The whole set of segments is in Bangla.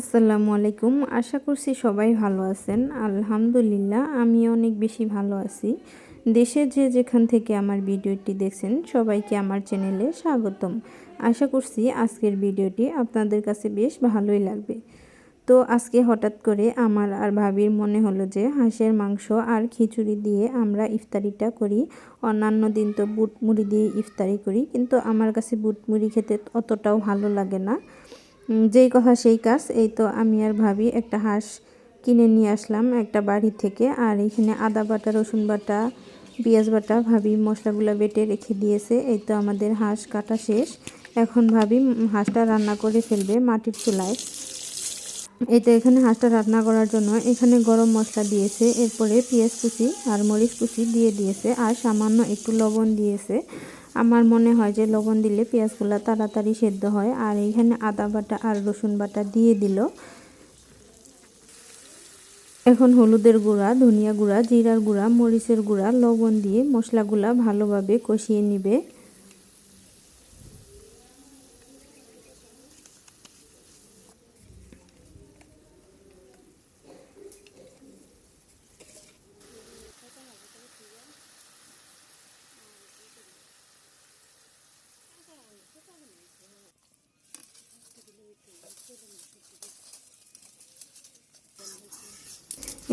আসসালামু আলাইকুম। আশা করছি সবাই ভালো আছেন। আলহামদুলিল্লাহ আমি অনেক বেশি ভালো আছি। দেশের যে যেখান থেকে আমার ভিডিওটি দেখছেন, সবাইকে আমার চ্যানেলে স্বাগতম। আশা করছি আজকের ভিডিওটি আপনাদের কাছে বেশ ভালোই লাগবে। তো আজকে হঠাৎ করে আমার আর ভাবির মনে হলো যে হাঁসের মাংস আর খিচুড়ি দিয়ে আমরা ইফতারিটা করি। অন্যান্য দিন তো বুট মুড়ি দিয়ে ইফতারি করি, কিন্তু আমার কাছে বুট মুড়ি খেতে অতটাও ভালো লাগে না। যেই কথা সেই কাজ, এই তো আমি আর ভাবি একটা হাঁস কিনে নিয়ে আসলাম একটা বাড়ি থেকে, আর এখানে আদা বাটা, রসুন বাটা, পেঁয়াজ বাটা ভাবি মশলাগুলো বেটে রেখে দিয়েছে, এই তো আমাদের হাঁস কাটা শেষ। এখন ভাবি হাঁসটা রান্না করে ফেলবে মাটির চুলায়। এই তো এখানে হাঁসটা রান্না করার জন্য এখানে গরম মশলা দিয়েছে, এরপরে পেঁয়াজ কুচি আর মরিচ কুচি দিয়ে দিয়েছে, আর সামান্য একটু লবণ দিয়েছে। আমার মনে হয় যে লবণ দিলে পেঁয়াজগুলো তাড়াতাড়ি সেদ্ধ হয়। আর এখানে আদা বাটা আর রসুন বাটা দিয়ে দিল। এখন হলুদের গুঁড়া, ধনিয়া গুঁড়া, জিরার গুঁড়া, মরিচের গুঁড়া, লবণ দিয়ে মশলাগুলা ভালোভাবে কষিয়ে নিবে।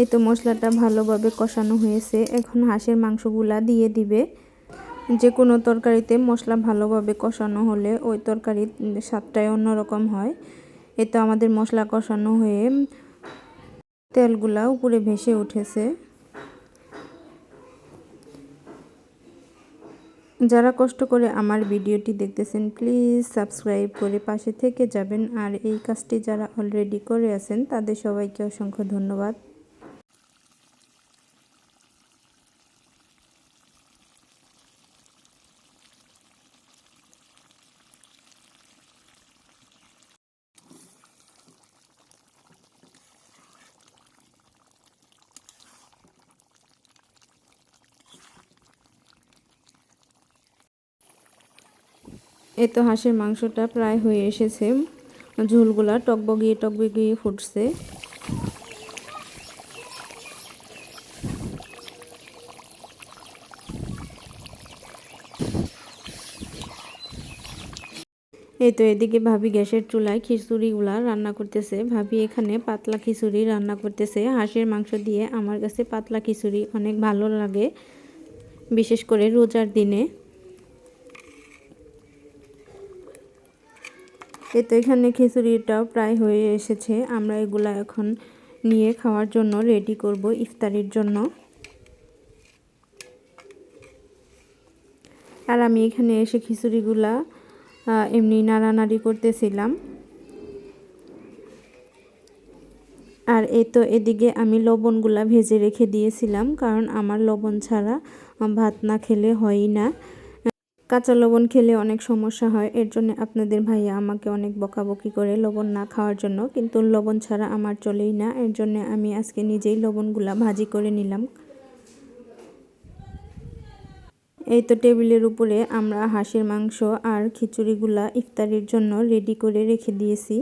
এই তো মশলাটা ভালোভাবে কষানো হয়েছে। এখন হাঁসের মাংসগুলা দিয়ে দিবে। যে কোনো তরকারিতে মশলা ভালোভাবে কষানো হলে ওই তরকারির স্বাদটাই অন্যরকম হয়। এ তো আমাদের মশলা কষানো হয়ে তেলগুলা উপরে ভেসে উঠেছে। যারা কষ্ট করে আমার ভিডিওটি দেখতেছেন প্লিজ সাবস্ক্রাইব করে পাশে থেকে যাবেন। আর এই কাজটি যারা অলরেডি করে আছেন, তাদের সবাইকে অসংখ্য ধন্যবাদ। এই তো হাঁসের মাংসটা প্রায় হয়ে এসেছে। ঝোলগুলা টকবগিয়ে টকবগিয়ে ফুটছে। এই তো এদিকে ভাবি গ্যাসের চুলায় খিচুড়িগুলা রান্না করতেছে। ভাবি এখানে পাতলা খিচুড়ি রান্না করতেছে। হাঁসের মাংস দিয়ে আমার কাছে পাতলা খিচুড়ি অনেক ভালো লাগে, বিশেষ করে রোজার দিনে। এই তো এখানে খিচুড়িটাও প্রায় হয়ে এসেছে। আমরা এগুলা এখন নিয়ে খাওয়ার জন্য রেডি করব ইফতারির জন্য। আর আমি এখানে এসে খিচুড়িগুলা এমনি নাড়ানাড়ি করতেছিলাম। আর এ তো এদিকে আমি লবণগুলা ভেজে রেখে দিয়েছিলাম, কারণ আমার লবণ ছাড়া ভাত না খেলে হয়ই না। কাঁচা লবণ খেলে অনেক সমস্যা হয়। এর জন্য আপনাদের ভাইয়া আমাকে অনেক বকাবকি করে লবণ না খাওয়ার জন্য, কিন্তু লবণ ছাড়া আমার চলেই না। এর জন্য আমি আজকে নিজেই লবণগুলা ভাজি করে নিলাম। এই তো টেবিলের উপরে আমরা হাঁসের মাংস আর খিচুড়িগুলা ইফতারির জন্য রেডি করে রেখে দিয়েছি।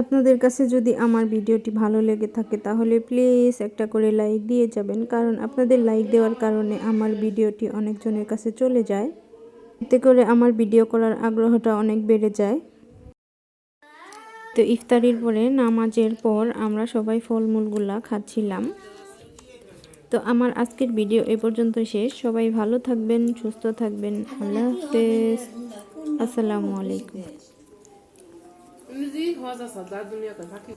আপনাদের কাছে যদি আমার ভিডিওটি ভালো লেগে থাকে, তাহলে প্লিজ একটা করে লাইক দিয়ে যাবেন। কারণ আপনাদের লাইক দেওয়ার কারণে আমার ভিডিওটি অনেকজনের কাছে চলে যায়। এতে করে আমার ভিডিও করার আগ্রহটা অনেক বেড়ে যায়। তো ইফতারির পরে নামাজের পর আমরা সবাই ফলমূলগুলা খাচ্ছিলাম। তো আমার আজকের ভিডিও এ পর্যন্ত শেষ। সবাই ভালো থাকবেন, সুস্থ থাকবেন। আল্লাহ হাফেজ। আসসালামু আলাইকুম। Müziği hoza sabda dünya kazaki.